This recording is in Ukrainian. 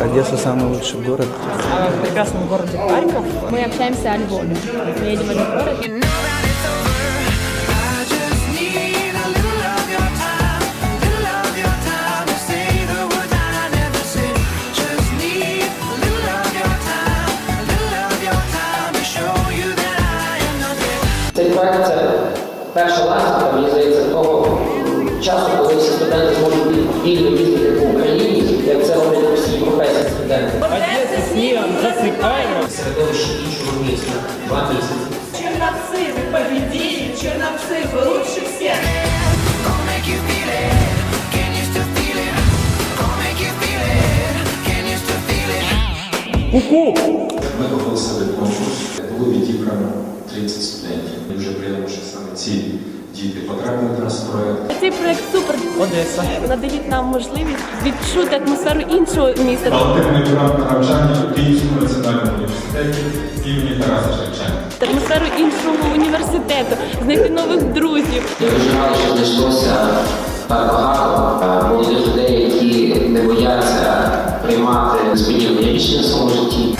Одесса самый лучший город. в прекрасном городе Харьков. Мы общаемся о Львове. Мы едем в этот город. I just need a little of your time, little of your time to say the words that I never said. Just need a little of your time, a little of your time to show you that I am not dead. Цей проект це перша ластівка, мені здається, того часу, коли всі студенти зможуть вільно їздити still feel it? Gonna make you feel it. Can you still feel it? Ми оголосили конкурс, було відібрано 30 студентів. Ми вже прийняли, саме ці діти потрапили до нас в проект. Цей проект супер Одесса. надає нам можливість відчути атмосферу іншого міста. Альтернативний програм навчання у Київському національному університеті імені Тараса Шевченка. Атмосферу іншого університету, знайти нових друзів. Я дуже радий, що знайшлося так багато е, молодих людей, які не бояться приймати змінювання рішення в своєму житті.